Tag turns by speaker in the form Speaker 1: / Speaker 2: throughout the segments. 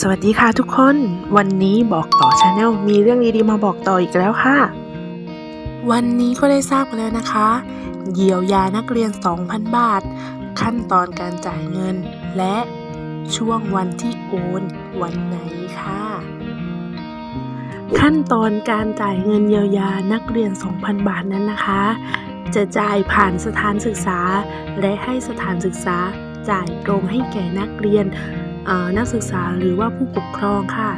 Speaker 1: สวัสดีค่ะทุกคน วันนี้บอกต่อชาแนลมีเรื่องดีๆมาบอกต่ออีกแล้วค่ะ วันนี้ก็ได้ทราบมาแล้วนะคะ เยียวยานักเรียน 2,000 บาท ขั้นตอนการจ่ายเงิน และช่วงวันที่โอนวันไหนค่ะ ขั้นตอนการจ่ายเงินเยียวยานักเรียน 2,000 บาทนั้นนะคะ จะจ่ายผ่านสถานศึกษา และให้สถานศึกษาจ่ายตรงให้แก่นักเรียนเอ่อ นักศึกษาหรือว่าผู้ปกครองค่ะ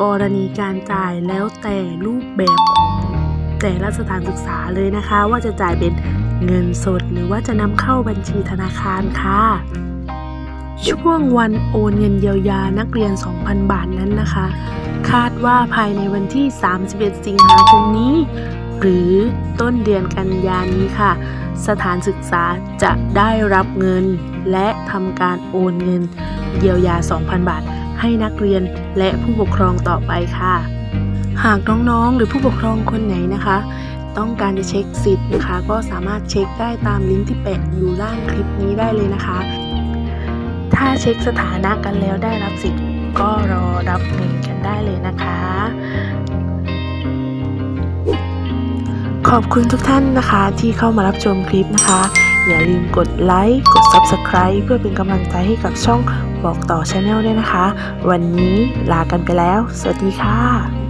Speaker 1: กรณีการจ่ายแล้วแต่รูปแบบของแต่ละสถานศึกษาเลยนะคะ ว่าจะจ่ายเป็นเงินสดหรือว่าจะนำเข้าบัญชีธนาคารค่ะ ช่วงวันโอนเงินเยียวยานักเรียน 2,000 บาทนั้นนะคะ คาดว่าภายในวันที่ 31 สิงหาคมนี้ หรือต้นเดือนกันยานี้ค่ะ สถานศึกษาจะได้รับเงินและทำการโอนเงิน เยียวยา 2,000 บาท ให้นักเรียนและผู้ปกครองต่อไปค่ะ หากน้องๆ หรือผู้ปกครองคนไหนนะคะ ต้องการจะเช็คสิทธิ์นะคะ ก็สามารถเช็คได้ตามลิงก์ที่แปะอยู่ล่างคลิปนี้ได้เลยนะคะ ถ้าเช็คสถานะกันแล้วได้รับสิทธิ์ ก็รอรับเงินกันได้เลยนะคะขอบคุณทุกท่านนะคะที่เข้ามารับชมคลิปนะคะ อย่าลืมกดไลค์ กด Subscribe เพื่อเป็นกำลังใจให้กับช่อง บอกต่อชาแนลด้วยนะคะ วันนี้ลากันไปแล้ว สวัสดีค่ะ